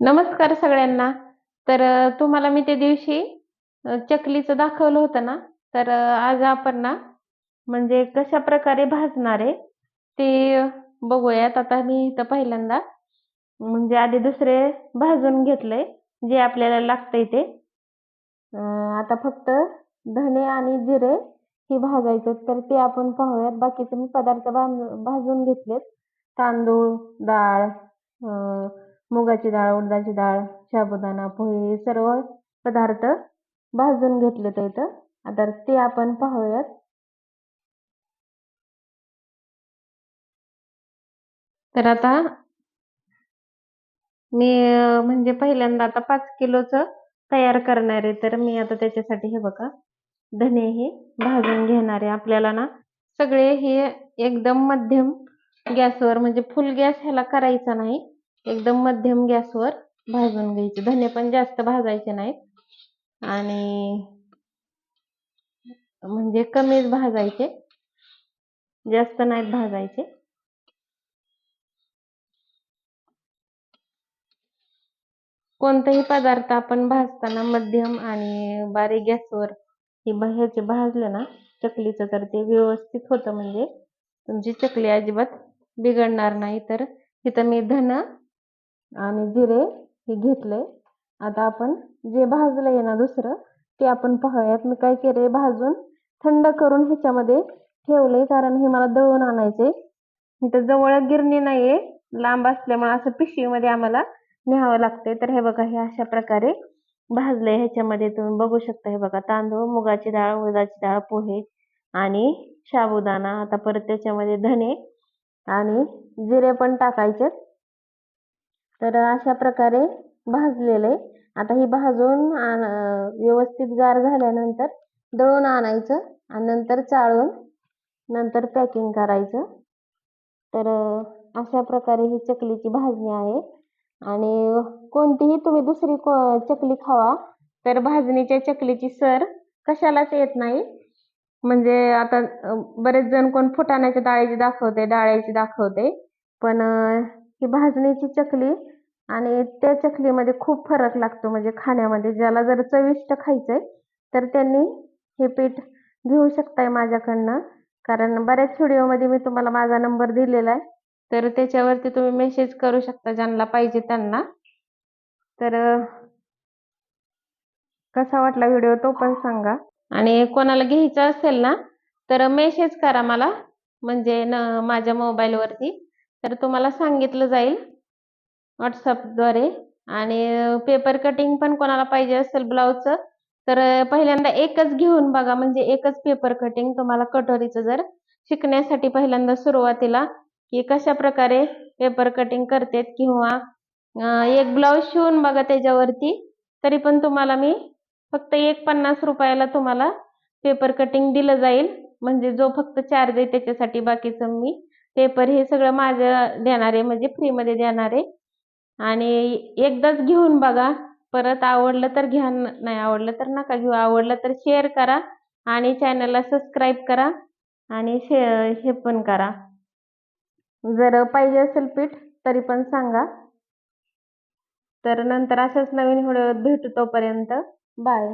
नमस्कार सगळ्यांना. तर तुम्हाला मी त्या दिवशी चकलीचं दाखवलं होतं ना? तर आज आपण ना म्हणजे कशा प्रकारे भाजणार आहे ते बघूयात. आता मी इथं पहिल्यांदा म्हणजे आधी दुसरे भाजून घेतलंय जे आपल्याला लागतंय ते. आता फक्त धने आणि जिरे हे भाजायचे तर ते आपण पाहूयात. बाकीचे मी पदार्थ भाजून घेतलेत. तांदूळ डाळ मुगाची डाळ उडदाची डाळ साबुदाणा पोहे हे सर्व पदार्थ भाजून घेतले घेतलेत इथं. आता ते आपण पाहूयात. तर आता मी म्हणजे पहिल्यांदा आता पाच किलोचं तयार करणार आहे. तर मी आता त्याच्यासाठी हे बघा धने हे भाजून घेणार आहे. आपल्याला ना सगळे हे एकदम मध्यम गॅसवर म्हणजे फुल गॅस ह्याला करायचा नाही. एकदम मध्यम गॅसवर भाजून घ्यायचे. धने पण जास्त भाजायचे नाहीत. आणि म्हणजे कमीच भाजायचे. जास्त नाहीत भाजायचे. कोणताही पदार्थ आपण भाजताना मध्यम आणि बारीक गॅसवर हे ह्याचे भाजले ना चकलीचं तर ते व्यवस्थित होतं. म्हणजे तुमची चकली अजिबात बिघडणार नाही. तर इथं मी धन आणि जिरे हे घेतले. आता आपण जे भाजलंय ना दुसरं ते आपण पाहूयात. मी काय केले भाजून थंड करून ह्याच्यामध्ये ठेवले कारण हे मला दळून आणायचे इथं जवळ गिरणी नाहीये. लांब असल्यामुळे असं पिशवीमध्ये आम्हाला न्यावं लागतंय. तर हे बघा हे अशा प्रकारे भाजले ह्याच्यामध्ये. तुम्ही बघू शकता हे बघा तांदूळ मुगाची डाळ उडदाची डाळ पोहे आणि साबुदाणा. आता परत त्याच्यामध्ये धने आणि जिरे पण टाकायचे तर अशा प्रकारे भाजलेलं आहे. आता ही भाजून आण- व्यवस्थित गार झाल्यानंतर दळून आणायचं आणि नंतर चाळून नंतर पॅकिंग करायचं. तर अशा प्रकारे ही चकलीची भाजणी आहे. आणि कोणतीही तुम्ही दुसरी को- चकली खावा तर भाजणीच्या चकलीची सर कशालाच येत नाही. म्हणजे आता बरेच जण कोण फुटाण्याच्या डाळीची दाखवते डाळ्याची दाखवते. पण ही भाजणीची चकली आणि त्या चकलीमध्ये खूप फरक लागतो. म्हणजे खाण्यामध्ये ज्याला जर चविष्ट खायचं आहे तर त्यांनी हे पीठ घेऊ शकताय माझ्याकडनं. कारण बऱ्याच व्हिडिओमध्ये मी तुम्हाला माझा नंबर दिलेला आहे. तर त्याच्यावरती तुम्ही मेसेज करू शकता ज्यांना पाहिजे त्यांना. तर कसा वाटला व्हिडिओ तो पण सांगा. आणि कोणाला घ्यायचा असेल ना तर मेसेज करा मला. म्हणजे न माझ्या मोबाईलवरती तर तुम्हाला सांगितलं जाईल व्हॉट्सअपद्वारे आणि पेपर कटिंग पण कोणाला पाहिजे असेल ब्लाऊजचं तर पहिल्यांदा एकच घेऊन बघा. म्हणजे एकच पेपर कटिंग तुम्हाला कटोरीचं जर शिकण्यासाठी पहिल्यांदा सुरुवातीला की कशा प्रकारे पेपर कटिंग करतेत किंवा एक ब्लाऊज शिवून बघा त्याच्यावरती. तरी पण तुम्हाला मी फक्त एक पन्नास रुपयाला तुम्हाला पेपर कटिंग दिलं जाईल. म्हणजे जो फक्त चार्ज आहे त्याच्यासाठी बाकीचं मी पेपर हे सगळं माझं देणार आहे म्हणजे फ्रीमध्ये देणार आहे. आणि एकदाच घेऊन बघा परत आवडलं तर घ्या नाही आवडलं तर नका घेऊ आवडलं तर शेअर करा आणि चॅनलला सबस्क्राईब करा आणि शे हे पण करा. जर पाहिजे असेल पीठ तरी पण सांगा. तर नंतर अशाच नवीन व्हिडिओ भेटू तोपर्यंत बाय